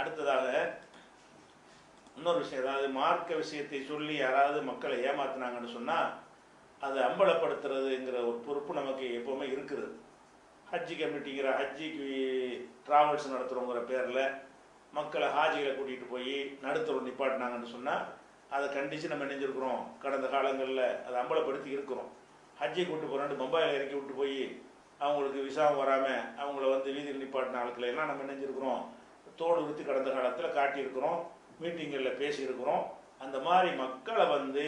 அடுத்ததாக இன்னொரு விஷயம் அதாவது மார்க்க விஷயத்தை சொல்லி யாராவது மக்களை ஏமாத்தினாங்கன்னு சொன்னால் அதை அம்பலப்படுத்துறதுங்கிற ஒரு பொறுப்பு நமக்கு எப்போவுமே இருக்குது ஹஜ்ஜி கமிட்டிங்கிற ஹஜ்ஜிக்கு ட்ராவல்ஸ் நடத்துகிறோங்கிற பேரில் மக்களை ஹாஜிகளை கூட்டிகிட்டு போய் நடுத்தரம் நிப்பாட்டினாங்கன்னு சொன்னால் அதை கண்டித்து நம்ம நினைஞ்சிருக்கிறோம் கடந்த காலங்களில் அதை அம்பலப்படுத்தி இருக்கிறோம். ஹஜ்ஜி கூட்டு போகிறான்னு பம்பாயில் இறக்கி விட்டு போய் அவங்களுக்கு விசாவும் வராமல் அவங்கள வந்து வீதியில் நிப்பாட்டின ஆட்களை எல்லாம் நம்ம நினைஞ்சிருக்கிறோம் தோடு வித்து கடந்த காலத்தில் காட்டியிருக்கிறோம் மீட்டிங்களில் பேசியிருக்கிறோம். அந்த மாதிரி மக்களை வந்து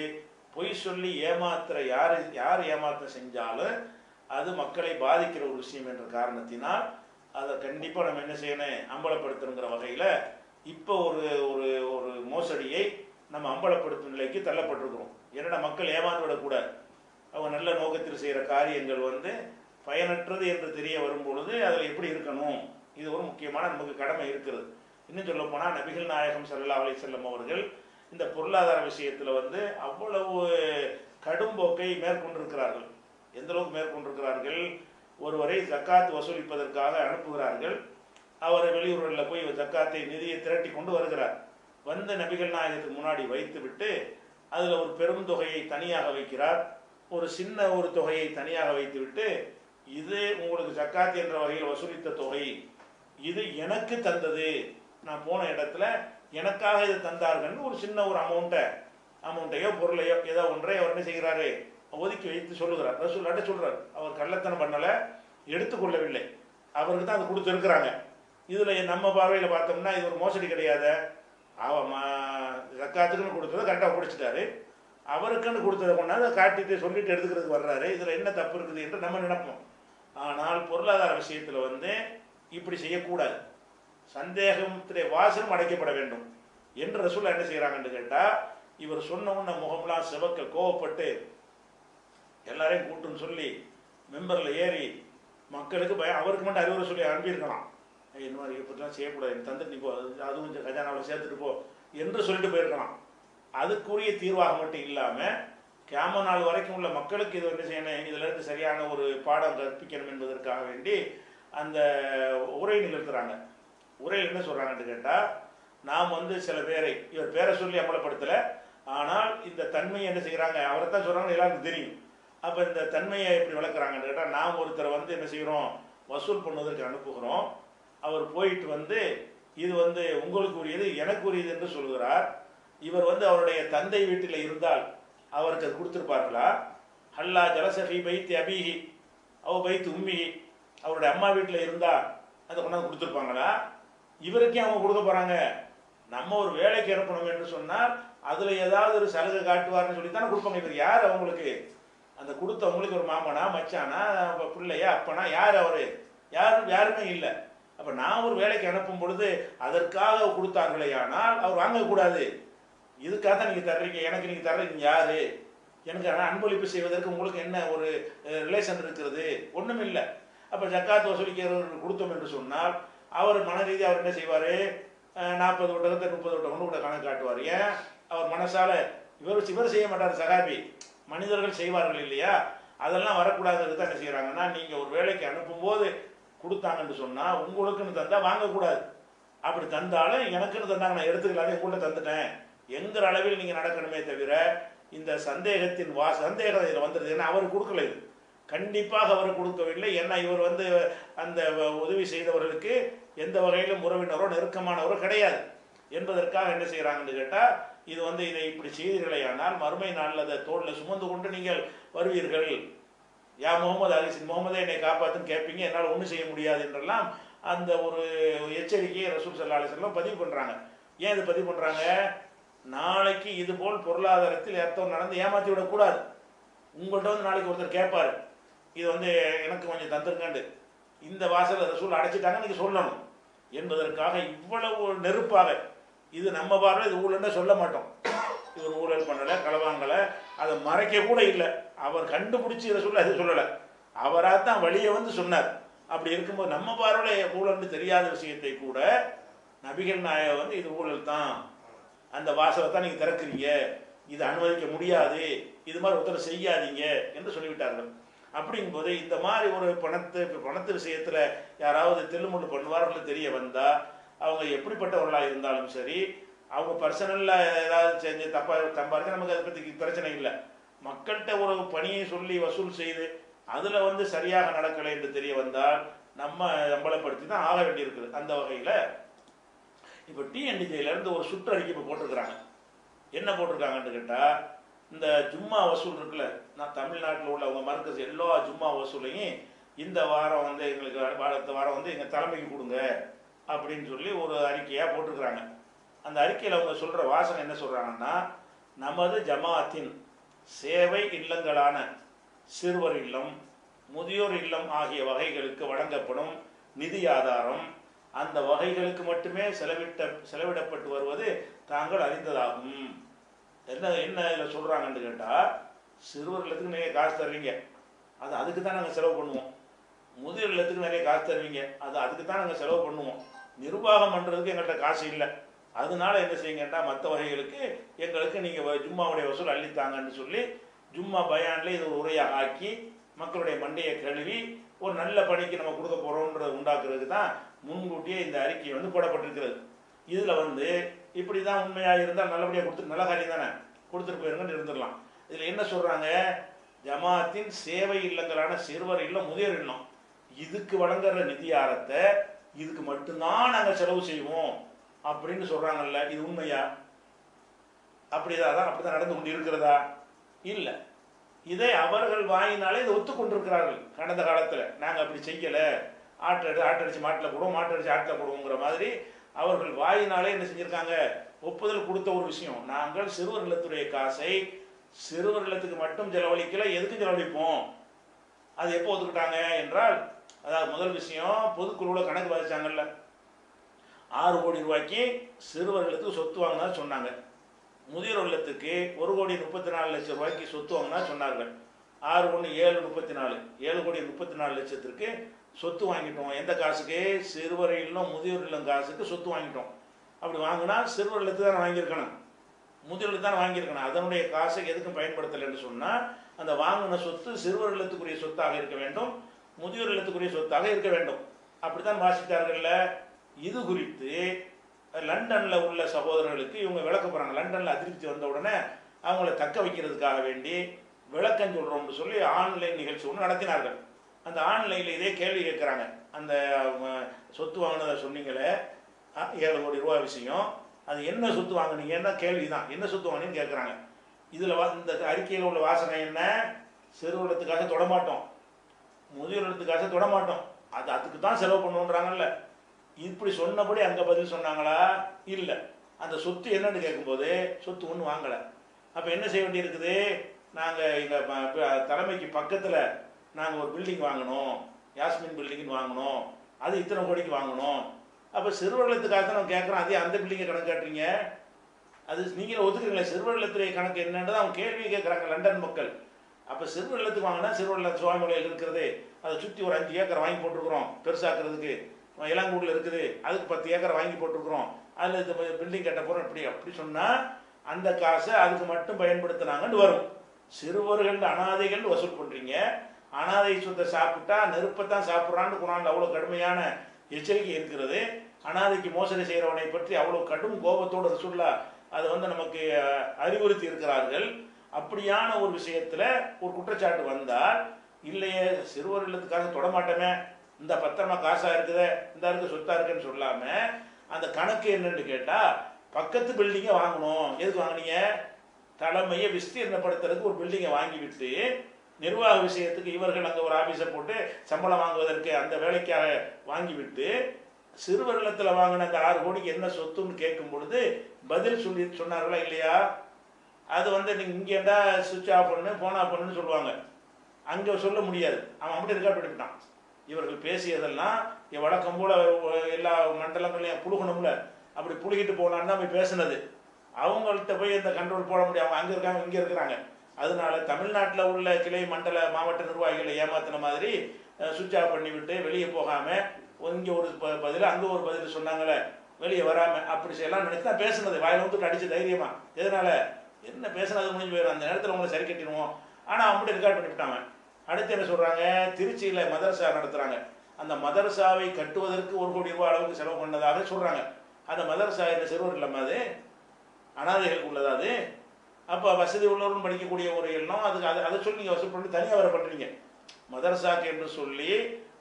பொய் சொல்லி ஏமாத்துற யார் யார் ஏமாற்றம் செஞ்சாலும் அது மக்களை பாதிக்கிற ஒரு விஷயம் என்ற காரணத்தினால் அதை கண்டிப்பாக நம்ம என்ன செய்யணும்? அம்பலப்படுத்தணுங்கிற வகையில் இப்போ ஒரு ஒரு ஒரு மோசடியை நம்ம அம்பலப்படுத்தும் நிலைக்கு தள்ளப்பட்டிருக்கிறோம். என்னடா மக்கள் ஏமாந்து விடக்கூடாது? அவங்க நல்ல நோக்கத்தில் செய்கிற காரியங்கள் வந்து பயனற்றது என்று தெரிய வரும் பொழுது அதில் எப்படி இருக்கணும்? இது ஒரு முக்கியமான நமக்கு கடமை இருக்கிறது. இன்னும் சொல்ல போனால் நபிகள் நாயகம் சல்லா அலி செல்லம் அவர்கள் இந்த பொருளாதார விஷயத்தில் வந்து அவ்வளவு கடும் போக்கை மேற்கொண்டிருக்கிறார்கள். எந்த அளவுக்கு மேற்கொண்டிருக்கிறார்கள்? ஒருவரை ஜக்காத் வசூலிப்பதற்காக அனுப்புகிறார்கள். அவரை வெளியூர்களில் போய் ஜக்காத்தை நிதியை திரட்டி கொண்டு வருகிறார். வந்து நபிகள் நாயகத்துக்கு முன்னாடி வைத்து விட்டு அதில் ஒரு பெரும் தொகையை தனியாக வைக்கிறார். ஒரு சின்ன ஒரு தொகையை தனியாக வைத்துவிட்டு இது உங்களுக்கு ஜக்காத் என்ற வகையில் வசூலித்த தொகை இது எனக்கு தந்தது. நான் போன இடத்துல எனக்காக இது தந்தார்கள்னு ஒரு சின்ன ஒரு அமௌண்ட்டை அமௌண்ட்டையோ பொருளையோ ஏதோ ஒன்றை அவர் என்ன செய்கிறாரு? ஒதுக்கி வைத்து சொல்லுகிறார். ரசூல்லாட்ட சொல்கிறார் அவர் கள்ளத்தனம் பண்ணலை எடுத்துக்கொள்ளவில்லை. அவருக்கு தான் அது கொடுத்துருக்குறாங்க. இதில் நம்ம பார்வையில் பார்த்தோம்னா இது ஒரு மோசடி கிடையாது அவன் ஜக்காத்துக்குன்னு கொடுத்ததை கரெக்டாக பிடிச்சிட்டாரு அவருக்குன்னு கொடுத்ததை கொண்டாந்து காட்டிட்டு சொல்லிட்டு எடுத்துக்கிறதுக்கு வர்றாரு. இதில் என்ன தப்பு இருக்குது என்று நம்ம நினைப்போம். ஆனால் பொருளாதார விஷயத்தில் வந்து இப்படி செய்யக்கூடாது. சந்தேகத்திலே வாசலும் அடைக்கப்பட வேண்டும். என்று ரசூல் என்ன செய்கிறாங்கன்னு கேட்டால் இவர் சொன்ன உன்ன முகம்லாம் செவக்க கோவப்பட்டு எல்லாரையும் கூட்டுன்னு சொல்லி மெம்பரில் ஏறி மக்களுக்கு பயம் அவருக்கு மட்டும் அறிவுரை சொல்லி அனுப்பியிருக்கலாம். இந்த மாதிரி இப்படிலாம் செய்யக்கூடாது எனக்கு தந்துட்டு நீ போ அதுவும் கொஞ்சம் கஜானாவில் சேர்த்துட்டு போ என்று சொல்லிட்டு போயிருக்கலாம். அதுக்குரிய தீர்வாக மட்டும் இல்லாமல் கேம நாள் வரைக்கும் உள்ள மக்களுக்கு இது என்ன செய்யணும் இதிலிருந்து சரியான ஒரு பாடம் கற்பிக்கணும் என்பதற்காக வேண்டி அந்த உரை நிகழ்த்துறாங்க உரையில் என்ன சொல்கிறாங்கன்னு கேட்டால் நாம் வந்து சில பேரை இவர் பேரை சொல்லி அமலப்படுத்தலை ஆனால் இந்த தன்மையை என்ன செய்கிறாங்க அவரை தான் சொல்கிறாங்க எல்லாருக்கும் தெரியும். அப்போ இந்த தன்மையை எப்படி வளர்க்குறாங்கன்னு கேட்டால் நாம் ஒருத்தரை வந்து என்ன செய்கிறோம் வசூல் பண்ணுவதற்கு அனுப்புகிறோம். அவர் போயிட்டு வந்து இது வந்து உங்களுக்கு உரியது எனக்கு உரியது என்று சொல்கிறார் இவர் வந்து அவருடைய தந்தை வீட்டில் இருந்தால் அவருக்கு அது கொடுத்துருப்பார்களா? ஹல்லா ஜலசஃபி பைத்தி அபிஹி அவ பைத்து உம்மிஹி. அவருடைய அம்மா வீட்டில் இருந்தா அதை கொண்டாந்து கொடுத்துருப்பாங்களா? இவருக்கே அவங்க கொடுக்க போறாங்க. நம்ம ஒரு வேலைக்கு அனுப்பணும் என்று சொன்னால் அதுல ஏதாவது ஒரு சலுகை காட்டுவார்னு சொல்லி தானே கொடுப்பாங்க. இவர் யார் அவங்களுக்கு? அந்த கொடுத்தவங்களுக்கு ஒரு மாமனா மச்சானா பிள்ளையா அப்பனா யார் அவரு? யாரும் யாருமே இல்லை. அப்ப நான் ஒரு வேலைக்கு அனுப்பும் பொழுது அதற்காக கொடுத்தார்களே ஆனால் அவர் வாங்கக்கூடாது இதுக்காக தான் நீங்க தர்றீங்க. எனக்கு நீங்க தர்றீங்க. யாரு? எனக்கு ஆனால் அன்பளிப்பு செய்வதற்கு உங்களுக்கு என்ன ஒரு ரிலேஷன் இருக்கிறது? ஒன்றும் இல்லை அப்போ ஜக்காத் வசூலிக்கிறவர்கள் கொடுத்தோம் என்று சொன்னால் அவர் மன ரீதியாக அவர் என்ன செய்வார்? நாற்பது ஒட்டகத்தை முப்பது ஒட்டகம் கூட கணக்கு காட்டுவார். ஏன்? அவர் மனசால இவர் இவர் செய்ய மாட்டார் சகாபி. மனிதர்கள் செய்வார்கள் இல்லையா? அதெல்லாம் வரக்கூடாதுன்னு தான் என்ன செய்கிறாங்கன்னா நீங்கள் ஒரு வேலைக்கு அனுப்பும்போது கொடுத்தாங்கன்னு சொன்னால் உங்களுக்குன்னு தந்தால் வாங்கக்கூடாது. அப்படி தந்தாலும் எனக்குன்னு தந்தாங்க நான் எடுத்துக்கலாத கூட தந்துட்டேன். எங்கிற அளவில் நீங்கள் நடக்கணுமே தவிர இந்த சந்தேகத்தின் வா சந்தேகம் இதில் வந்துடுது ஏன்னா அவர் கொடுக்கல இது. கண்டிப்பாக அவர் கொடுக்கவில்லை. ஏன்னா இவர் வந்து அந்த உதவி செய்தவர்களுக்கு எந்த வகையிலும் உறவினரோ நெருக்கமானவரோ கிடையாது. என்பதற்காக என்ன செய்கிறாங்கன்னு கேட்டால் இது வந்து இதை இப்படி செய்தீர்களேயானால் மறுமை நாளில் அதை தோளில் சுமந்து கொண்டு நீங்கள் வருவீர்கள். யா முகமது அலிசின் முகமதே என்னை காப்பாற்றுன்னு கேட்பீங்க என்னால் ஒன்றும் செய்ய முடியாது என்றெல்லாம் அந்த ஒரு எச்சரிக்கையை ரசூல் சல்லா அலிஸ்லாம் பதிவு பண்ணுறாங்க ஏன் இது பதிவு பண்ணுறாங்க நாளைக்கு இதுபோல் பொருளாதாரத்தில் எத்தவன் நடந்து ஏமாற்றி விடக்கூடாது. உங்கள்கிட்ட வந்து நாளைக்கு ஒருத்தர் கேட்பாரு இது வந்து எனக்கு கொஞ்சம் தந்திருக்காண்டு. இந்த வாசலை ரசூல் அடைச்சிட்டாங்க நீங்கள் சொல்லணும். என்பதற்காக இவ்வளவு நெருப்பாக இது நம்ம பார்வை இது ஊழல்னு சொல்ல மாட்டோம். இவர் ஊழல் பண்ணலை களவாங்கலை அதை மறைக்க கூட இல்லை. அவர் கண்டுபிடிச்சி இதை சொல்ல அது சொல்லலை. அவராக தான் வழியை வந்து சொன்னார். அப்படி இருக்கும்போது நம்ம பார்வையில் ஊழல்னு தெரியாத விஷயத்தை கூட நபிகள் நாயகம் வந்து இது ஊழல் தான். அந்த வாசலை தான் நீங்கள் திறக்கிறீங்க. இது அனுமதிக்க முடியாது. இது மாதிரி ஒருத்தர் செய்யாதீங்க என்று சொல்லிவிட்டார்கள். அப்படிங்கும்போது இந்த மாதிரி ஒரு பணத்து பணத்து விஷயத்தில் யாராவது தெல்லுமுள்ளு பண்ணுவார்கள் தெரிய வந்தால் அவங்க எப்படிப்பட்டவர்களாக இருந்தாலும் சரி அவங்க பர்சனலில் ஏதாவது செஞ்சு தப்பாக தம்பாருங்க நமக்கு அதை பற்றி பிரச்சனை இல்லை. மக்கள்கிட்ட ஒரு பணியை சொல்லி வசூல் செய்து அதில் வந்து சரியாக நடக்கலை என்று தெரிய வந்தால் நம்ம அம்பலப்படுத்தி தான் ஆக வேண்டியிருக்குது. அந்த வகையில் இப்போ டிஎன்டிஜேலேருந்து ஒரு சுற்றறிக்கை இப்போ போட்டிருக்கிறாங்க. என்ன போட்டிருக்காங்கன்னு கேட்டால் இந்த ஜும்மா வசூல் இருக்குல்ல நான் தமிழ்நாட்டில் உள்ள அவங்க மர்க்கஸ் எல்லா ஜும்மா வசூலையும் இந்த வாரம் வந்து எங்களுக்கு அடுத்த வாரம் வந்து எங்கள் தலைமைக்கு கொடுங்க அப்படின்னு சொல்லி ஒரு அறிக்கையாக போட்டிருக்கிறாங்க. அந்த அறிக்கையில் அவங்க சொல்கிற வாசனை என்ன சொல்கிறாங்கன்னா நமது ஜமாத்தின் சேவை இல்லங்களான சிறுவர் இல்லம் முதியோர் இல்லம் ஆகிய வகைகளுக்கு வழங்கப்படும் நிதி ஆதாரம் அந்த வகைகளுக்கு மட்டுமே செலவிட்ட செலவிடப்பட்டு வருவது தாங்கள் அறிந்ததாகும். என்ன என்ன இதில் சொல்கிறாங்கன்னு கேட்டால் சிறுவர் இல்லத்துக்கு காசு தருவீங்க. அது அதுக்கு தான் நாங்கள் செலவு பண்ணுவோம். முதியோர் இல்லத்துக்கு நிறைய காசு தருவீங்க. அது அதுக்கு தான் நாங்கள் செலவு பண்ணுவோம். நிர்வாகம் பண்ணுறதுக்கு எங்கள்கிட்ட காசு இல்லை. அதனால என்ன செய்யுங்கன்னா மற்ற வகைகளுக்கு எங்களுக்கு நீங்கள் ஜும்மாவுடைய வசூல் அள்ளித்தாங்கன்னு சொல்லி ஜும்மா பயானில் இது ஒரு உரையாக ஆக்கி மக்களுடைய மண்டையை கழுவி ஒரு நல்ல பணிக்கு நம்ம கொடுக்க போகிறோன்றதை உண்டாக்குறதுக்கு தான் முன்கூட்டியே இந்த அறிக்கை வந்து போடப்பட்டிருக்கிறது. இதில் வந்து இப்படி தான் உண்மையாக இருந்தால் நல்லபடியாக கொடுத்து நல்ல காரியம் தானே? கொடுத்துட்டு போயிருங்கன்னு இருந்துடலாம். இதில் என்ன சொல்கிறாங்க ஜமாத்தின் சேவை இல்லங்களான சிறுவர் இல்லம் முதியோர் இல்லம். இதுக்கு வழங்குற நிதியாரத்தை இதுக்கு மட்டும்தான் நாங்கள் செலவு செய்வோம் அப்படின்னு சொல்கிறாங்கல்ல இது உண்மையா? அப்படிதான் தான் அப்படிதான் நடந்து கொண்டு இருக்கிறதா இல்லை. இதை அவர்கள் வாங்கினாலே இதை ஒத்துக்கொண்டிருக்கிறார்கள். கடந்த காலத்தில். நாங்கள் அப்படி செய்யலை. ஆட்டடி ஆட்டடிச்சு மாட்டில் போடுவோம் மாட்டடிச்சு ஆட்டில் போடுவோங்கிற மாதிரி அவர்கள் வாயினாலே என்ன செஞ்சுருக்காங்க? ஒப்புதல் கொடுத்த ஒரு விஷயம். நாங்கள் சிறுவர் நிலத்துடைய காசை சிறுவர் இல்லத்துக்கு மட்டும் செலவழிக்கல எதுக்கு செலவழிப்போம்? அது எப்போ ஒத்துக்கிட்டாங்க என்றால் அதாவது முதல் விஷயம் பொதுக்குழுவில் கணக்கு வச்சாங்கல்ல ஆறு கோடி ரூபாய்க்கு சிறுவர் இல்லத்துக்கு சொத்து வாங்கினா சொன்னாங்க. முதியோர் இல்லத்துக்கு ஒரு கோடி முப்பத்தி நாலு லட்சம் ரூபாய்க்கு சொத்து வாங்கினா சொன்னார்கள். ஆறு ஒன்று ஏழு முப்பத்தி நாலு ஏழு கோடி முப்பத்தி நாலு லட்சத்திற்கு சொத்து வாங்கிட்டோம். எந்த காசுக்கு? சிறுவர் இல்லம் முதியோர் இல்லம் காசுக்கு சொத்து வாங்கிட்டோம். அப்படி வாங்கினா சிறுவர் இல்லத்துக்கு தான் வாங்கியிருக்கணும். முதியோருக்கு தான் வாங்கியிருக்கணும். அதனுடைய காசை எதுக்கும் பயன்படுத்தலைன்னு சொன்னால் அந்த வாங்கின சொத்து சிறுவர் இல்லத்துக்குரிய சொத்தாக இருக்க வேண்டும். முதியோர் இல்லத்துக்குரிய சொத்தாக இருக்க வேண்டும். அப்படித்தான் வாசித்தார்கள்ல. இது குறித்து லண்டனில் உள்ள சகோதரர்களுக்கு இவங்க விளக்க போகிறாங்க லண்டனில் அதிருப்தி வந்த உடனே அவங்கள தக்க வைக்கிறதுக்காக வேண்டி விளக்கம் சொல்கிறோம்னு சொல்லி ஆன்லைன் நிகழ்ச்சி ஒன்று நடத்தினார்கள். அந்த ஆன்லைனில் இதே கேள்வி கேட்குறாங்க. அந்த சொத்து வாங்கினதை சொன்னீங்களே ஏழு கோடி ரூபா விஷயம் அது என்ன சொத்து வாங்குனீங்கன்னா கேள்வி தான் என்ன சொத்து வாங்கினீங்கன்னு கேட்குறாங்க. இதில் வா இந்த அறிக்கையில் உள்ள வாசனை என்ன? சிறுவனத்துக்காக தொடமாட்டோம் முதியோரத்துக்காக தொடமாட்டோம் அது அதுக்கு தான் செலவு பண்ணுன்றாங்கல்ல இப்படி சொன்னபடி அங்கே பதில் சொன்னாங்களா? இல்லை. அந்த சொத்து என்னன்னு கேட்கும்போது சொத்து ஒன்றும் வாங்கலை. அப்போ என்ன செய்ய வேண்டியிருக்குது? நாங்கள் எங்கள் தலைமைக்கு பக்கத்தில் நாங்கள் ஒரு பில்டிங் வாங்கினோம் யாஸ்மின் பில்டிங்னு வாங்கினோம் அது இத்தனை கோடிக்கு வாங்கணும். அப்போ சிறுவர்களத்துக்காக தான் நம்ம கேட்குறோம் அதே அந்த பில்டிங்கை கணக்கு காட்டுறீங்க? அது நீங்களே ஒத்துக்கிறீங்களா சிறுவர்களத்துறை கணக்கு என்னன்றது அவங்க கேள்வி கேட்குறாங்க லண்டன் மக்கள். அப்போ சிறுவர்களத்துக்கு வாங்கினா சிறுவர்கள் சுவாமிமலையில் இருக்கிறது. அதை சுற்றி ஒரு அஞ்சு ஏக்கர் வாங்கி போட்டிருக்கிறோம் பெருசாக்குறதுக்கு. இளங்கூடில் இருக்குது அதுக்கு பத்து ஏக்கர் வாங்கி போட்டிருக்கிறோம். அதில் இந்த பில்டிங் கட்ட போகிறோம் இப்படி அப்படி சொன்னால் அந்த காசை அதுக்கு மட்டும் பயன்படுத்தினாங்கன்னு வரும். சிறுவர்கள் அனாதைகள் வசூல் பண்ணுறீங்க அனாதை சொத்தை சாப்பிட்டா நெருப்பை தான் சாப்பிட்றான்னு குரான் அவ்வளோ கடுமையான எச்சரிக்கை இருக்கிறது. அனாதைக்கு மோசடி செய்கிறவனை பற்றி அவ்வளோ கடும் கோபத்தோடு ரசுல்லா அதை வந்து நமக்கு அறிவுறுத்தி இருக்கிறார்கள். அப்படியான ஒரு விஷயத்தில் ஒரு குற்றச்சாட்டு வந்தால் இல்லையே சிறுவர் இல்லத்துக்காக தொடமாட்டோமே இந்த பத்திரமா காசாக இருக்குதே இந்த இருக்கு சொத்தா இருக்குன்னு சொல்லாமல் அந்த கணக்கு என்னன்னு கேட்டால் பக்கத்து பில்டிங்கை வாங்கணும். எதுக்கு வாங்கினீங்க? தலைமையை விஸ்தீர்ணப்படுத்துறதுக்கு ஒரு பில்டிங்கை வாங்கி விட்டு நிர்வாக விஷயத்துக்கு இவர்கள் அங்கே ஒரு ஆஃபீஸை போட்டு சம்பளம் வாங்குவதற்கு அந்த வேலைக்காக வாங்கிவிட்டு சிறுவர் இல்லத்தில் வாங்கின அந்த ஆறு கோடிக்கு என்ன சொத்துன்னு கேட்கும் பொழுது பதில் சொல்லி சொன்னார்களா இல்லையா? அது வந்து நீங்கள் இங்கேண்டா சுவிட்ச் ஆஃப் பண்ணு ஃபோன் ஆஃப் பண்ணுன்னு சொல்லுவாங்க. அங்கே சொல்ல முடியாது. அவன் அப்படி ரெக்கார்ட் பண்ணிவிட்டான் இவர்கள் பேசியதெல்லாம் என் வழக்கம் போல எல்லா மண்டலங்களையும் புழுகணும்ல. அப்படி புழுகிட்டு போனான்னு தான் போய் பேசினது. அவங்கள்ட்ட போய் இந்த கண்ட்ரோல் போட முடியும் அவங்க அங்கே இருக்காங்க இங்கே இருக்கிறாங்க. அதனால தமிழ்நாட்டில் உள்ள கிளை மண்டல மாவட்ட நிர்வாகிகளை ஏமாத்தின மாதிரி சுவிட்ச் ஆஃப் பண்ணிவிட்டு வெளியே போகாமல் இங்கே ஒரு ப பதில் அங்கே ஒரு பதில் சொன்னாங்களே வெளியே வராமல் அப்படி செய்யலாம் நினைச்சு தான் பேசுனது. வாயில் வந்து அடிச்சு தைரியமா. எதனால? என்ன பேசுனது முடிஞ்சு போயிடும் அந்த நேரத்தில் உங்களை சரி கட்டிடுவோம். ஆனால் அப்படி ரெக்கார்ட் பண்ணிவிட்டாங்க அடுத்து என்ன சொல்கிறாங்க திருச்சியில் மதரசா நடத்துகிறாங்க அந்த மதரசாவை கட்டுவதற்கு ஒரு கோடி ரூபாய் அளவுக்கு செலவு பண்ணதாக சொல்கிறாங்க அந்த மதரசா என்ன சிறுவர் இல்லாமல் அது? அனாதைகளுக்கு உள்ளதா அது? அப்போ வசதி உள்ளவரும் படிக்கக்கூடிய ஒரு எண்ணம். அதுக்கு அதை அதை சொல்லி நீங்கள் வசூல் பண்ணி தனியாக வர பண்ணுறீங்க மதரசாக்கு என்று சொல்லி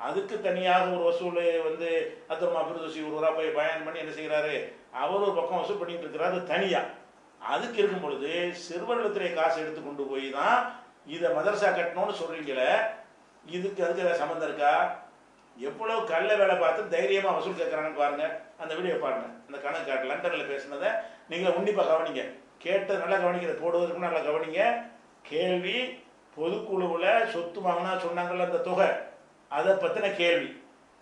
அதுக்கு தனியாக ஒரு வசூல் வந்து அத்தர் மாபிரதோசி ஒரு ஊராக போய் பயன் பண்ணி என்ன செய்கிறாரு அவர் ஒரு பக்கம் வசூல் பண்ணிட்டு இருக்கிறாரு தனியாக அதுக்கு இருக்கும் பொழுது சிறுவர்களிடத்திலே காசு எடுத்து கொண்டு போய் தான் இதை மதரசா கட்டணும்னு சொல்றீங்களே இதுக்கு அதுக்கு ஏதாவது சம்மந்தம் இருக்கா? எவ்வளோ கல்ல வேலை பார்த்து தைரியமாக வசூல் கேட்குறாங்கன்னு பாருங்கள் அந்த வீடியோ பாருங்கள் அந்த கணக்கு காட்டு லண்டன்ல பேசினதை நீங்க உன்னிப்பாக கவனிங்க. கேட்டது நல்லா கவனிக்கிற போடுவதற்கு நல்லா கவனிங்க. கேள்வி பொதுக்குழுவில் சொத்து வாங்கினா சொன்னாங்கல்ல அந்த தொகை. அதை பற்றின கேள்வி.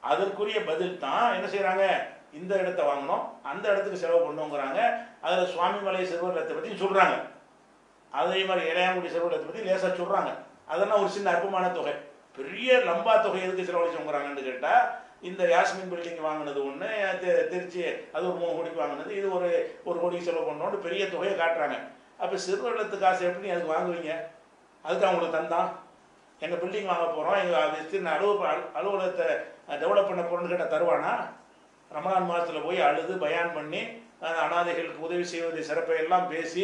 அதற்குரிய பதில் தான் என்ன செய்கிறாங்க இந்த இடத்த வாங்கணும் அந்த இடத்துக்கு செலவு பண்ணுங்கிறாங்க. அதில் சுவாமிமலை சிறுவர்லத்தை பற்றி சொல்கிறாங்க அதே மாதிரி இளையாங்குடி சிறுவர்லத்தை பற்றி லேசாக சொல்கிறாங்க அதெல்லாம் ஒரு சின்ன அற்பமான தொகை. பெரிய லம்பா தொகை எதுக்கு செலவழிச்சோங்கிறாங்கன்னு கேட்டால் இந்த யாஸ்மின் பில்டிங் வாங்கினது ஒன்று திருச்சி அது ஒரு மூணு கோடிக்கு வாங்கினது. இது ஒரு ஒரு கோடிக்கு செலவு பண்ணோன்னு பெரிய தொகையை காட்டுறாங்க. அப்போ சிறுவர்களுக்கு காசு எப்படி நீ அதுக்கு வாங்குவீங்க? அதுக்கு அவங்களுக்கு தந்தான் எங்கள் பில்டிங் வாங்க போகிறோம் எங்கள் விஸ்தீர்ண அலுவ அலுவலகத்தை டெவலப் பண்ண போகிறோன்னு கேட்டால் தருவானா? ரமலான் மாதத்தில் போய் அழுது பயான் பண்ணி அனாதைகளுக்கு உதவி செய்வதை சிறப்பை எல்லாம் பேசி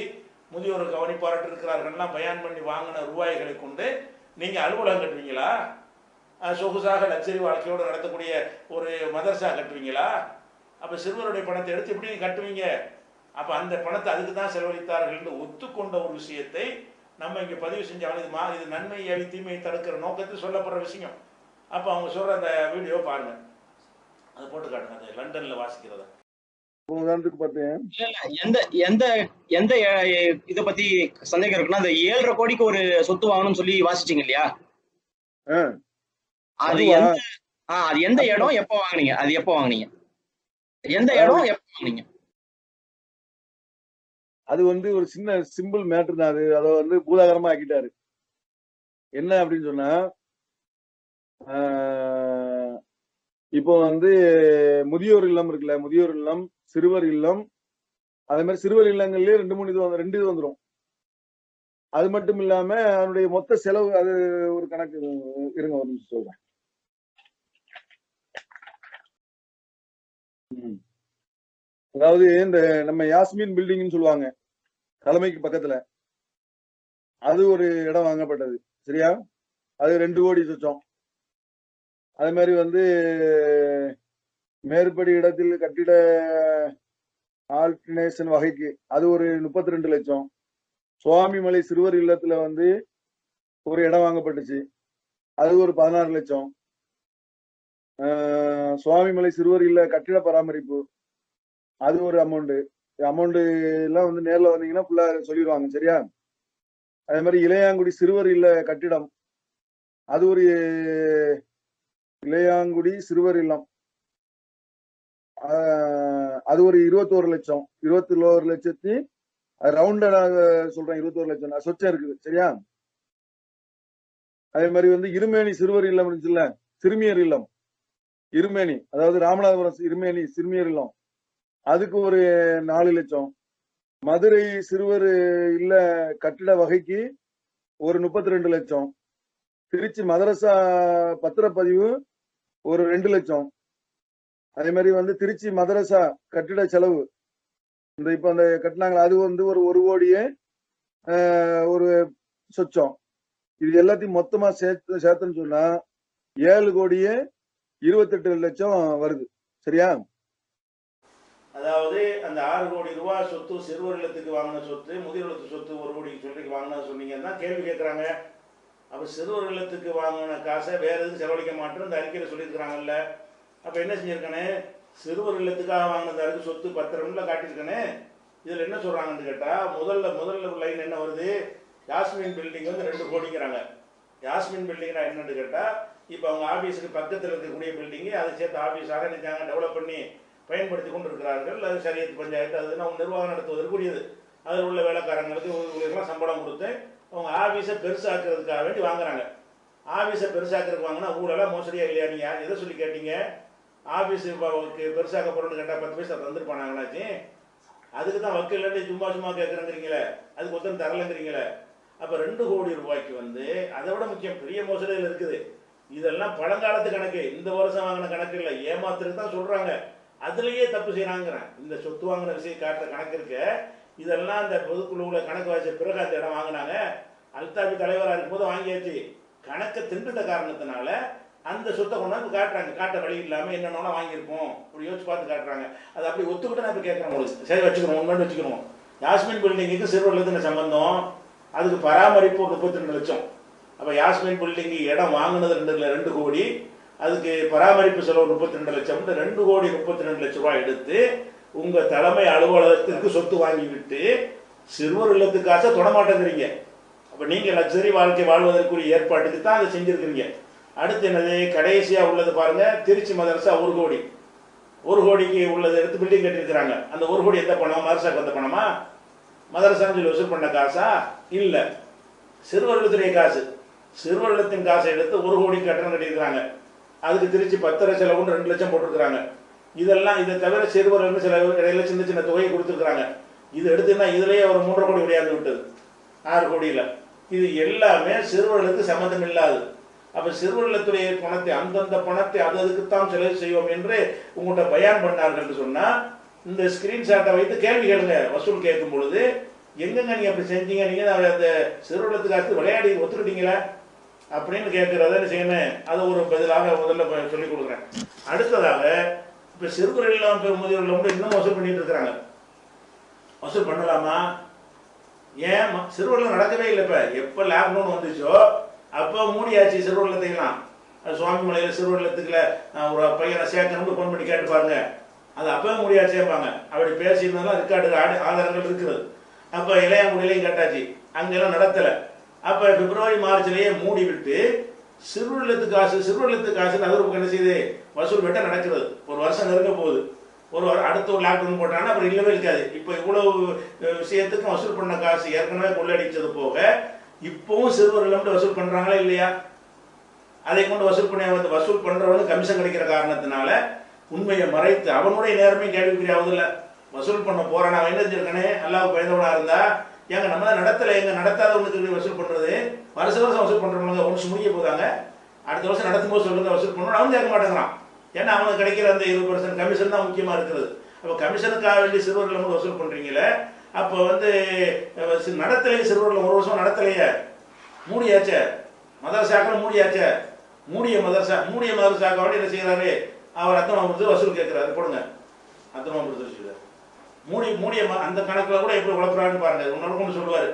முதியோர் கவனிப்பாரட்டு இருக்கிறார்கள்லாம் பயான் பண்ணி வாங்கின ரூபாய்களை கொண்டு நீங்கள் அலுவலகம் கட்டுவீங்களா? சொகுசாக லக்ஸரி வாழ்க்கையோடு நடத்தக்கூடிய ஒரு மதரசா கட்டுவீங்களா? அப்போ சிறுவருடைய பணத்தை எடுத்து எப்படி கட்டுவீங்க? அப்போ அந்த பணத்தை அதுக்கு தான் செலவழித்தார்கள் என்று ஒத்துக்கொண்ட ஒரு விஷயத்தை நம்ம இங்கே பதிவு செஞ்சாங்க இது மா இது நன்மை அழி தீமையை தடுக்கிற நோக்கத்தில் சொல்லப்படுற விஷயம். அப்போ அவங்க சொல்கிற அந்த வீடியோ பாருங்க. அதை போட்டு காட்டுங்க. அது லண்டனில் வாசிக்கிறத. எந்த எந்த எந்த இத பத்தி சந்தேகம் இருக்குன்னா அந்த ஏழரை கோடிக்கு ஒரு சொத்து வாங்கணும்னு சொல்லி வாசிச்சீங்க இல்லையா? ஆ, அது? எந்த அது எந்த இடம் எப்போ வாங்குனீங்க? அது எப்போ வாங்குனீங்க? எந்த இடம் எப்போ வாங்குனீங்க? அது வந்து ஒரு சின்ன சிம்பிள் மேட்ரு தான். அது அதை வந்து பூதாகரமா ஆக்கிட்டாரு. என்ன அப்படின்னு சொன்னா இப்போ வந்து முதியோர் இல்லம் இருக்குல்ல முதியோர் இல்லம் சிறுவர் இல்லம் அதே மாதிரி சிறுவர் இல்லங்கள்லயே ரெண்டு மூணு இது வந்து ரெண்டு இது வந்துடும் அது மட்டும் இல்லாம அதனுடைய மொத்த செலவு அது ஒரு கணக்கு இருங்க ஒரு நிமிஷம் சொல்றேன். அதாவது இந்த நம்ம யாஸ்மின் பில்டிங்னு சொல்லுவாங்க தலைமைக்கு பக்கத்துல. அது ஒரு இடம் வாங்கப்பட்டது சரியா? அது ரெண்டு கோடி சொச்சம். அதே மாதிரி வந்து மேற்படி இடத்தில் கட்டிட ஆல்டர்னேஷன் வகைக்கு அது ஒரு முப்பத்தி ரெண்டு லட்சம். சுவாமிமலை சிறுவர் இல்லத்துல வந்து ஒரு இடம் வாங்கப்பட்டுச்சு. அது ஒரு பதினாறு லட்சம். சுவாமிமலை சிறுவர் இல்ல கட்டிட பராமரிப்பு. அது ஒரு அமௌண்ட் அமௌண்ட் எல்லாம் வந்து நேர்ல வந்தீங்கன்னா ஃபுல்லா சொல்லிடுவாங்க சரியா? அதே மாதிரி இளையாங்குடி சிறுவர் இல்ல கட்டிடம். அது ஒரு இளையாங்குடி சிறுவர் இல்லம். ஆஹ் அது ஒரு இருபத்தோரு லட்சம். இருபத்தி ஒரு லட்சத்தி ரவுண்டடாக சொல்றேன் இருபத்தோரு லட்சம். நான் சொச்சம் இருக்குது சரியா? அதே மாதிரி வந்து இருமேனி சிறுவர் இல்லம் இருந்துச்சுல்ல சிறுமியர் இல்லம். இருமேனி அதாவது ராமநாதபுரம் இருமேனி சிறுமியர் இல்லம். அதுக்கு ஒரு நாலு லட்சம். மதுரை சிறுவர் இல்ல கட்டிட வகைக்கு ஒரு முப்பத்தி ரெண்டு லட்சம். திருச்சி மதரசா பத்திரப்பதிவு ஒரு ரெண்டு லட்சம். அதே மாதிரி வந்து திருச்சி மதரசா கட்டிட செலவு. இந்த இப்ப அந்த கட்டினாங்களா அது வந்து ஒரு ஒரு கோடியே ஒரு சொச்சம். இது எல்லாத்தையும் மொத்தமா சேர்த்து சேர்த்துன்னு சொன்னா ஏழு கோடியே இருபத்தெட்டு லட்சம் வருது. சரியா? அதாவது அந்த ஆறு கோடி ரூபாய் சொத்து சிறுவர் இல்லத்துக்கு வாங்கின சொத்து முதியோர் இல்லத்து சொத்து ஒரு கோடி சொல்லிக்கு வாங்கின சொன்னீங்கன்னா கேள்வி கேட்குறாங்க. அப்போ சிறுவர் இல்லத்துக்கு வாங்கின காசை வேற எதுவும் செலவழிக்க மாட்டோம் இந்த அறிக்கையில் சொல்லியிருக்கிறாங்கல்ல. அப்போ என்ன செஞ்சிருக்கனே? சிறுவர் இல்லத்துக்காக வாங்கின அருக்கு சொத்து பத்திரம்ல காட்டியிருக்கனே. இதில் என்ன சொல்கிறாங்கன்னு கேட்டால் முதல்ல முதல்ல லைன் என்ன வருது? யாஸ்மின் பில்டிங் வந்து ரெண்டு கோடிங்கிறாங்க. யாஸ்மின் பில்டிங்னா என்னன்னு கேட்டால் இப்போ அவங்க ஆஃபீஸுக்கு பக்கத்தில் இருக்கக்கூடிய பில்டிங்கு அதை சேர்த்து ஆஃபீஸாக நினைச்சாங்க டெவலப் பண்ணி பயன்படுத்தி கொண்டு இருக்கிறார்கள் அது சரியத்து பஞ்சாயத்து அது அவங்க நிர்வாகம் நடத்துவதற்குரியது அதில் உள்ள வேலைக்காரங்களுக்கு ஊழியர்கள்லாம் சம்பளம் கொடுத்து அவங்க ஆஃபீஸை பெருசாக்குறதுக்காக வேண்டி வாங்குறாங்க. ஆஃபீஸை பெருசாக்குறதுக்கு வாங்கினா ஊழலாம் மோசடியாக இல்லையா நீங்கள் எதை சொல்லி கேட்டீங்க? ஆஃபீஸ் பெருசாக்க போகிறோன்னு கேட்டால் பத்து பைசா தந்துருப்பானாங்களாச்சு? அதுக்கு தான் வக்கீல் சும்மா சும்மா கேட்குறேங்கிறீங்களே அதுக்கு ஒருத்தன் தரலைங்கிறீங்களே. அப்போ ரெண்டு கோடி ரூபாய்க்கு வந்து அதை விட முக்கியம் பெரிய மோசடியில் இருக்குது. இதெல்லாம் பழங்காலத்து கணக்கு. இந்த வருஷம் வாங்கின கணக்கு இல்லை. ஏமாத்துறதுக்கு தான் சொல்கிறாங்க அதுலேயே தப்பு செய்கிறாங்கிறேன் இந்த சொத்து வாங்கின விஷயம் காட்டுற கணக்கு இருக்க. இதெல்லாம் அந்த பொதுக்குழுவில் கணக்கு வாய்ச்ச பிறகு அந்த இடம் வாங்கினாங்க. அல்தாபி தலைவராக இருக்கும்போது வாங்கியாச்சு. கணக்கை திண்டுட்ட காரணத்தினால அந்த சொத்தை கொண்டாந்து காட்டுறாங்க. காட்ட வழி இல்லாமல் என்னென்ன வாங்கியிருப்போம் அப்படி யோசிச்சு பார்த்து காட்டுறாங்க. அது அப்படி ஒத்துக்கிட்டு நான் இப்போ கேட்குறேன் உங்களுக்கு. சரி வச்சுக்கணும். உண்மைன்னு வச்சுக்கணும். யாஸ்மின் பில்டிங்குக்கு சிறுவர்களுக்கு சம்பந்தம்? அதுக்கு பராமரிப்பு ஒரு முப்பத்தி ரெண்டு லட்சம். அப்போ யாஸ்மின் பில்டிங்கு இடம் வாங்கினது ரெண்டு ரெண்டு கோடி அதுக்கு பராமரிப்பு செலவு முப்பத்தி ரெண்டு லட்சம் ரெண்டு கோடி முப்பத்தி ரெண்டு லட்சம் ரூபாய் எடுத்து உங்க தலைமை அலுவலகத்திற்கு சொத்து வாங்கிவிட்டு சிறுவர் இல்லத்துக்கு தொடமாட்டேங்கிறீங்க. அப்போ நீங்க லக்ஸரி வாழ்க்கை வாழ்வதற்குரிய ஏற்பாட்டுக்கு தான் அதை செஞ்சிருக்கிறீங்க. அடுத்து என்னது? கடைசியா உள்ளது பாருங்க திருச்சி மதரசா ஒரு கோடி. ஒரு கோடிக்கு உள்ளதை எடுத்து பில்டிங் கட்டியிருக்கிறாங்க. அந்த ஒரு கோடி எந்த பணம்? மதரசாக்கு வந்த பணமா? மதரசான்னு சொல்லி வசூல் பண்ண காசா? இல்லை. சிறுவர்களுடைய காசு. சிறுவள்ளத்தின் காசை எடுத்து ஒரு கோடி கட்டணம் கட்டியிருக்கிறாங்க. அதுக்கு திருச்சி பத்தரை செலவுன்னு ரெண்டு லட்சம் போட்டிருக்கிறாங்க. இதெல்லாம் இதை தவிர சிறுவர்கள் சில இடையில சின்ன சின்ன தொகையை கொடுத்துருக்குறாங்க. இது எடுத்துன்னா இதுலேயே ஒரு மூன்றரை கோடி விளையாண்டு விட்டது. ஆறு கோடியில. இது எல்லாமே சிறுவர்களுக்கு சம்மந்தம் இல்லாது. அப்போ சிறுவர்களுடைய பணத்தை அந்தந்த பணத்தை அது அதுக்குத்தான் செலவு செய்வோம் என்று உங்கள்கிட்ட பயான் பண்ணார்கள் என்று சொன்னா இந்த ஸ்கிரீன்ஷாட்டை வைத்து கேள்வி கேளுங்க. வசூல் கேட்கும் பொழுது எங்கெங்க நீங்கள் அப்படி செஞ்சீங்க? நீங்கள் அந்த சிறுவர்களுக்காக விளையாடி ஒத்துக்கிட்டீங்களா? அப்படின்னு கேட்கறத செய்யணும்? அதை ஒரு பதிலாக முதல்ல சொல்லிக் கொடுக்குறேன். அடுத்ததாக இப்போ சிறுகுறையெல்லாம் இல்லம் பெரும் இன்னும் வசூல் பண்ணிட்டு இருக்கிறாங்க. வசூல் பண்ணலாமா? ஏன் ம- சிறுவர்கள் நடக்கவே இல்லை இப்போ. எப்போ லாக்டவுன் வந்துச்சோ அப்போ மூடியாச்சு சிறுவர்களத்தையெல்லாம் அது சுவாமி மலையில் சிறுவர்களத்துக்குள்ள ஒரு பையனை சேர்க்கணும்னு ஃபோன் பண்ணி கேட்டு பாருங்க. அது அப்பவே முடியாச்சேம்பாங்க. அப்படி பேசியிருந்தாலும் ரெக்கார்டு ஆடு ஆதாரங்கள் இருக்குது. அப்போ இளையாங்குடியிலையும் கேட்டாச்சு. அங்கெல்லாம் நடத்தலை. அப்ப பிப்ரவரி மார்ச்லயே மூடி விட்டு சிறுவள்ளத்து காசு சிறுவள்ளத்து காசு நகர்வுக்கு என்ன செய்யுது? வசூல் வெட்ட நடக்கிறது ஒரு வருஷம் நெருங்க போகுது. ஒரு அடுத்த ஒரு லாக்டவுன் போட்டாங்கன்னா அப்புறம் இல்லவே இருக்காது. இப்போ இவ்வளவு விஷயத்துக்கும் வசூல் பண்ண காசு ஏற்கனவே கொள்ளடிச்சது போக இப்பவும் சிறுவர்கள் வசூல் பண்றாங்களா இல்லையா? அதை கொண்டு வசூல் பண்ணி வந்து வசூல் பண்றவனுக்கு கமிஷன் கிடைக்கிற காரணத்தினால உண்மையை மறைத்து அவனுடைய நேர்மையும் கேள்விக்குறியாவது இல்லை வசூல் பண்ண போறான். அவன் என்ன செஞ்சிருக்கானே? அல்லாவுக்கு பயந்தவனா இருந்தா ஏங்க நம்ம நடத்தல எங்க நடத்தாதவனுக்கு எப்படி வசூல் பண்றது? வருஷ வருஷம் வசூல் பண்றவங்க ஒன்று முடிய போதாங்க அடுத்த வருஷம் நடத்தும் போது சொல்லுங்க வசூல் பண்ணணும் அவன் கேட்க மாட்டேங்கிறான். ஏன்னா அவனுக்கு கிடைக்கிற அந்த இருபது பர்சன்ட் கமிஷன் தான் முக்கியமா இருக்கிறது. அப்போ கமிஷனுக்காக வேண்டிய சிறுவர்கள் மட்டும் வசூல் பண்றீங்களே? அப்போ வந்து நடத்தலையே சிறுவர்கள் ஒரு வருஷம் நடத்தலையே. மூடியாச்சே. மதரசாக்கள் மூடியாச்சே. மூடிய மதரசா மூடிய மதரசாக்கோட என்ன செய்யறாரு அவர் அத்தனை வசூல் கேட்கிறாரு. போடுங்க. அத்தனை கொடுத்து மூடி மூடிய அந்த கணக்கில் கூட எப்படி உழப்புறான்னு பாருங்க. இன்னொரு சொல்லுவார்.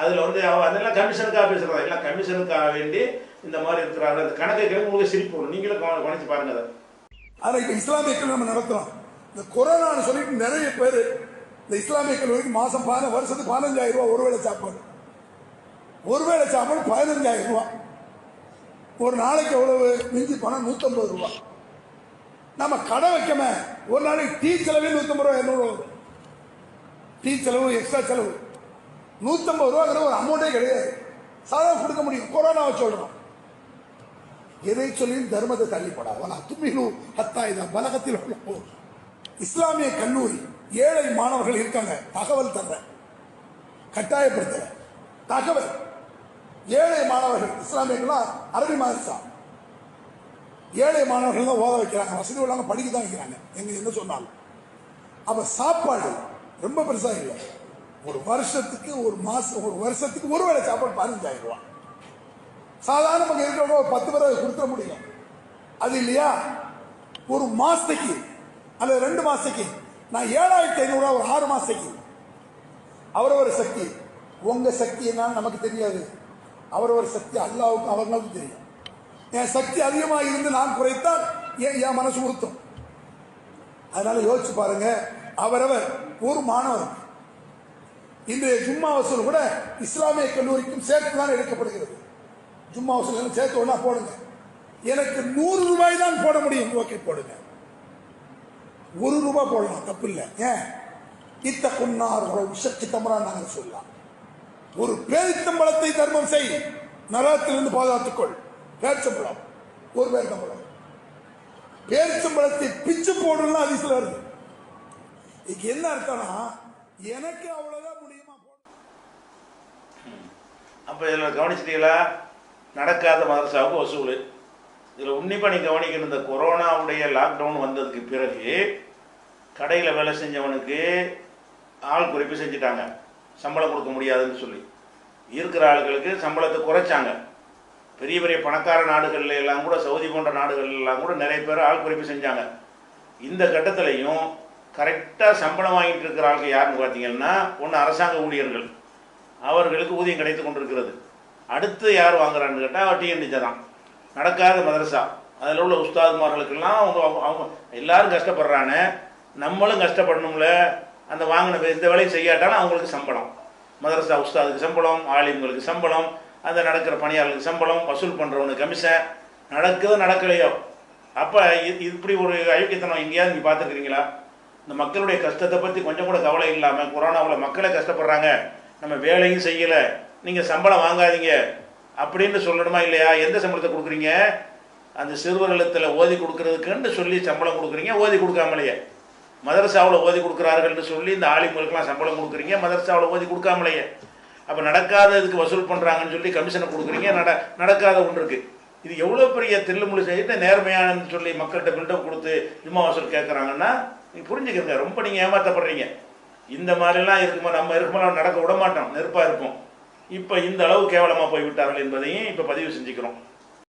அதில் வந்து அதெல்லாம் கமிஷனுக்காக பேசுகிறதா எல்லாம் கமிஷனுக்காக வேண்டி இந்த மாதிரி இருக்கிறாங்க அந்த கணக்கை கேட்க உங்களுக்கு சிரிப்பு வரும். நீங்களும் கவனிச்சு பாருங்க அதை. ஆனால் இப்போ இஸ்லாமிய கல்வி நம்ம நடத்துகிறோம் இந்த கொரோனான்னு சொல்லிட்டு நிறைய பேர் இந்த இஸ்லாமிய கல்லூரிக்கு மாதம் பதின வருஷத்துக்கு பதினஞ்சாயிரம் ஒரு ஒருவேளை சாப்பாடு. ஒருவேளை சாப்பாடு பதினஞ்சாயிரம் ரூபா ஒரு நாளைக்கு எவ்வளவு? மிஞ்சி பணம் நூற்றம்பது ரூபா நம்ம கடை வைக்காம ஒரு நாளைக்கு டீ செலவே நூற்றம்பது ரூபா இரநூறுவா டீ செலவு எக்ஸ்ட்ரா செலவு. நூற்றம்பது ரூபாங்கிற ஒரு அமௌண்ட்டே கிடையாது. சாதாரண கொடுக்க முடியும். கொரோனாவை சொல்கிறோம் எதை சொல்லியும் தர்மத்தை தள்ளிப்படாது வலா ஹத்தா இதா பலகத்தில் இஸ்லாமிய கல்லூரி ஏழை மாணவர்கள் இருக்காங்க. தகவல் தர்ற கட்டாயப்படுத்த தகவல். ஏழை மாணவர்கள் இஸ்லாமியர்கள்லாம் அரபி மாதம் ஏழை மாணவர்கள் தான் ஓத வைக்கிறாங்க. வசதி உள்ளவங்க படிக்க தான் வைக்கிறாங்க. எங்க என்ன சொன்னாலும். அப்ப சாப்பாடு. ரொம்ப பெருசா இல்லை. ஒரு வருஷத்துக்கு ஒரு மாசம் ஒரு வருஷத்துக்கு ஒரு வேளை சாப்பாடு பதினஞ்சாயிரம் ரூபா சாதாரண நமக்கு இருக்கிறவங்க ஒரு பத்து பேரை கொடுத்துட முடியும். அது இல்லையா? ஒரு மாசத்துக்கு அல்லது ரெண்டு மாசத்துக்கு நான் ஏழாயிரத்தி ஐநூறு ஒரு ஆறு மாசத்துக்கு. அவரவர் சக்தி. உங்க சக்தி என்னன்னு நமக்கு தெரியாது. அவரவர் சக்தி. அல்லாவுக்கும் அவர்களுக்கும் தெரியும். என் சக்தி அதிகமாக இருந்து நான் குறைத்தால் ஏன் என் மனசு உறுத்தும்? அதனால யோசிச்சு பாருங்க. அவரவர் ஒரு மாணவர் இன்றைய ஜும்மா வசூல் கூட இஸ்லாமிய கல்லூரிக்கும் சேர்த்து தான் எடுக்கப்படுகிறது. ஜும்மா வசூல் சேர்த்து ஒன்றா போடுங்க. எனக்கு நூறு ரூபாய் தான் போட முடியும். ஓகே போடுங்க. ஒரு ரூபாய் போடலாம் தப்பு இல்லை. ஏன்? இத்த குன்னார் விஷத்து தமரா நாங்கள் சொல்லலாம். ஒரு பேரித்தம்பளத்தை தர்மம் செய். நரகத்திலிருந்து பாதுகாத்துக்கொள். பேரிச்சம்பளம் ஒரு பேரித்தம்பளம் பேரிச்சம்பளத்தை பிச்சு போடணும்னா அதிசல வருது. இதுக்கு என்ன அர்த்தம்னா எனக்கு அவ்வளவுதான் முடியுமா போட அப்ப இதுல கவனிச்சிட்டீங்களா? நடக்காத மதரசாவுக்கு வசூல். இதில் உன்னிப்பாக நீ கவனிக்கணும் இந்த கொரோனாவுடைய லாக்டவுன் வந்ததுக்கு பிறகு கடையில் வேலை செஞ்சவனுக்கு ஆள் குறைப்பு செஞ்சுட்டாங்க. சம்பளம் கொடுக்க முடியாதுன்னு சொல்லி. இருக்கிற ஆளுகளுக்கு சம்பளத்தை குறைச்சாங்க. பெரிய பெரிய பணக்கார நாடுகள்ல எல்லாம் கூட சவுதி போன்ற நாடுகள்ல எல்லாம் கூட நிறைய பேர் ஆள் குறைப்பு செஞ்சாங்க. இந்த கட்டத்திலையும் கரெக்டாக சம்பளம் வாங்கிட்டு இருக்கிற ஆளுக்கு யாருன்னு பார்த்தீங்கன்னா ஒன்று அரசாங்க ஊழியர்கள். அவர்களுக்கு ஊதியம் கிடைத்து கொண்டிருக்கிறது. அடுத்து யார் வாங்குறான்னு கேட்டால் டிஎன் தான். நடக்காத மதரசா அதில் உள்ள உஸ்தாதுமார்களுக்கெல்லாம் அவங்க அவங்க- எல்லாரும் கஷ்டப்படுறானே. நம்மளும் கஷ்டப்படணும்ல. அந்த வாங்கின இந்த வேலையை செய்யாட்டாலும் அவங்களுக்கு சம்பளம். மதரசா உஸ்தாதுக்கு சம்பளம் ஆலிம்களுக்கு சம்பளம் அந்த நடக்கிற பணியாளர்களுக்கு சம்பளம் வசூல் பண்ணுறவனுக்கு கமிஷன். நடக்குதோ நடக்கலையோ? அப்போ இப்படி ஒரு அயோக்கியத்தனம் எங்கேயாவது நீங்கள் பார்த்துருக்கிறீங்களா? இந்த மக்களுடைய கஷ்டத்தை பற்றி கொஞ்சம் கூட கவலை இல்லாமல் கொரோனாவில் மக்களே கஷ்டப்படுறாங்க. நம்ம வேலையும் செய்யலை. நீங்கள் சம்பளம் வாங்காதீங்க. அப்படின்னு சொல்லணுமா இல்லையா? எந்த சம்பளத்தை கொடுக்குறீங்க? அந்த சிறுவர்களத்தில் ஓதி கொடுக்கறதுக்குன்னு சொல்லி சம்பளம் கொடுக்குறீங்க ஓதி கொடுக்காமலையே. மதரசாவில் ஓதி கொடுக்குறார்கள்னு சொல்லி இந்த ஆலிம்களுக்கெல்லாம் சம்பளம் கொடுக்குறீங்க மதரசாவில் ஓதி கொடுக்காமலையே. அப்போ நடக்காததுக்கு வசூல் பண்ணுறாங்கன்னு சொல்லி கமிஷனை கொடுக்குறீங்க நட நடக்காத ஒன்று இருக்குது இது எவ்வளோ பெரிய தில்லுமுள்ளு செய்து நேர்மையானன்னு சொல்லி மக்கள்கிட்ட பில்டப் கொடுத்து ஜும்மா வசூல் கேட்குறாங்கன்னா நீங்கள் புரிஞ்சுக்கிறங்க ரொம்ப நீங்கள் ஏமாற்றப்படுறீங்க இந்த மாதிரிலாம் இருக்குமா நம்ம இருக்கும்போது நடக்க விட மாட்டோம். நெருப்பாக இருப்போம். இப்போ இந்த அளவு கேவலமாக போய் விட்டார்கள் என்பதையும் இப்போ பதிவு செஞ்சுக்கிறோம்.